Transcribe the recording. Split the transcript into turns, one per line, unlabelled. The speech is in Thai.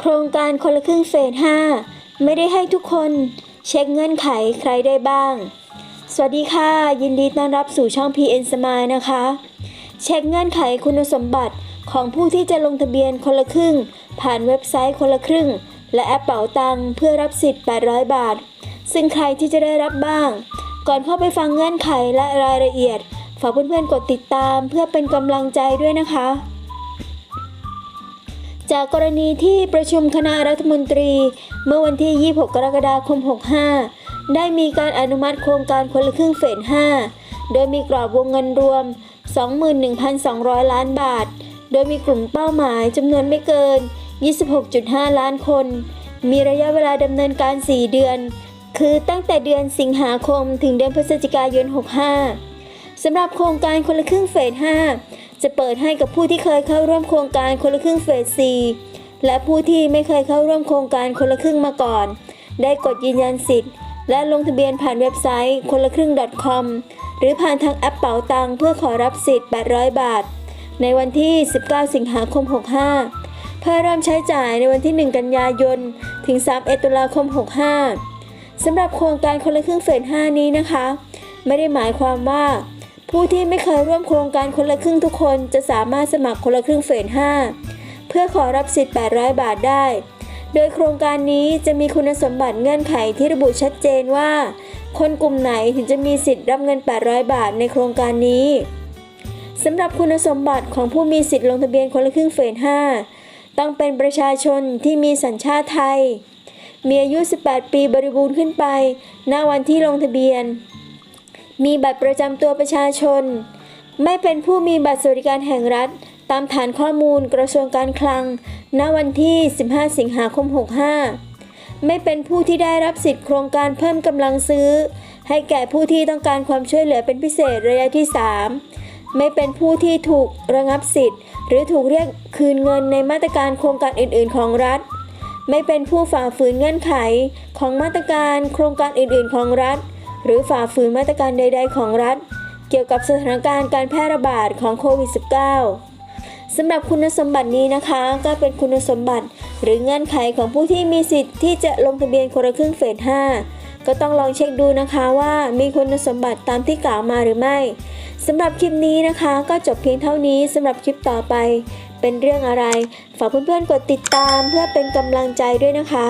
โครงการคนละครึ่งเฟส 5 ไม่ได้ให้ทุกคนเช็คเงื่อนไขใครได้บ้าง สวัสดีค่ะ ยินดีต้อนรับสู่ช่อง PN Smile นะคะ เช็คเงื่อนไขคุณสมบัติของผู้ที่จะลงทะเบียนคนละครึ่ง ผ่านเว็บไซต์คนละครึ่ง และแอปเป๋าตังเพื่อรับสิทธิ์ 800 บาท ซึ่งใครที่จะได้รับบ้าง ก่อนเข้าไปฟังเงื่อนไขและรายละเอียด ฝากเพื่อนๆกดติดตามเพื่อเป็นกำลังใจด้วยนะคะ จากกรณีที่ประชุมคณะรัฐมนตรี เมื่อวันที่ 26 กรกฎาคม 65 ได้มีการอนุมัติโครงการคนละครึ่งเฟส 5 โดยมีกรอบวงเงินรวม 21,200 ล้านบาท โดยมีกลุ่มเป้าหมายจำนวนไม่เกิน 26.5 ล้านคน มีระยะเวลาดำเนินการ 4 เดือน คือตั้งแต่เดือนสิงหาคมถึงเดือนพฤศจิกายน 65สำหรับโครงการคนละครึ่งเฟส 5 จะเปิดให้กับผู้ที่เคยเข้าร่วมโครงการคนละครึ่งเฟส 4 และผู้ที่ไม่เคยเข้าร่วมโครงการคนละครึ่งมาก่อน ได้กดยืนยันสิทธิ์ และลงทะเบียนผ่านเว็บไซต์คนละครึ่ง .com หรือผ่านทางแอปเป๋าตังเพื่อขอรับสิทธิ์ 800 บาท ในวันที่ 19 สิงหาคม 65 เพื่อเริ่มใช้จ่ายในวันที่ 1 กันยายน ถึง 31 ตุลาคม 65สำหรับโครงการคนละครึ่งเฟส 5 นี้นะคะ ไม่ได้หมายความว่า ผู้ที่ไม่เคยร่วมโครงการคนละครึ่งทุกคนจะสามารถสมัครคนละครึ่งเฟส 5 เพื่อขอรับสิทธิ์ 800 บาทได้ โดยโครงการนี้จะมีคุณสมบัติเงื่อนไขที่ระบุชัดเจนว่า คนกลุ่มไหนถึงจะมีสิทธิ์รับเงิน 800 บาทในโครงการนี้สำหรับคุณสมบัติของผู้มีสิทธิ์ลงทะเบียนคนละครึ่งเฟส 5 ต้องเป็นประชาชนที่มีสัญชาติไทย มีอายุ 18 ปีบริบูรณ์ขึ้นไป ณ วันที่ลงทะเบียน มีบัตรประจำตัวประชาชน ไม่เป็นผู้มีบัตรสวัสดิการแห่งรัฐ ตามฐานข้อมูลกระทรวงการคลัง ณ วันที่ 15 สิงหาคม 65 ไม่เป็นผู้ที่ได้รับสิทธิโครงการเพิ่มกำลังซื้อ ให้แก่ผู้ที่ต้องการความช่วยเหลือเป็นพิเศษระยะที่ 3 ไม่เป็นผู้ที่ถูกระงับสิทธิ์ หรือถูกเรียกคืนเงินในมาตรการโครงการอื่น ๆ ของรัฐ ไม่เป็นผู้ฝ่าฝืนเงื่อนไขของมาตรการโครงการอื่น ๆ ของรัฐ หรือฝ่าฝืนมาตรการใด ๆ ของรัฐ เกี่ยวกับสถานการณ์การแพร่ระบาดของโควิด -19 สำหรับคุณสมบัตินี้นะคะ ก็เป็นคุณสมบัติ หรือเงื่อนไขของผู้ที่มีสิทธิ์ที่จะลงทะเบียนคนละครึ่งเฟส 5 ก็ต้องลองเช็คดูนะคะว่ามีคุณสมบัติตามที่กล่าวมาหรือไม่สำหรับคลิปนี้นะคะก็จบเพียงเท่านี้สำหรับคลิปต่อไป เป็นเรื่องอะไร ฝากเพื่อนๆกดติดตามเพื่อเป็นกำลังใจด้วยนะคะ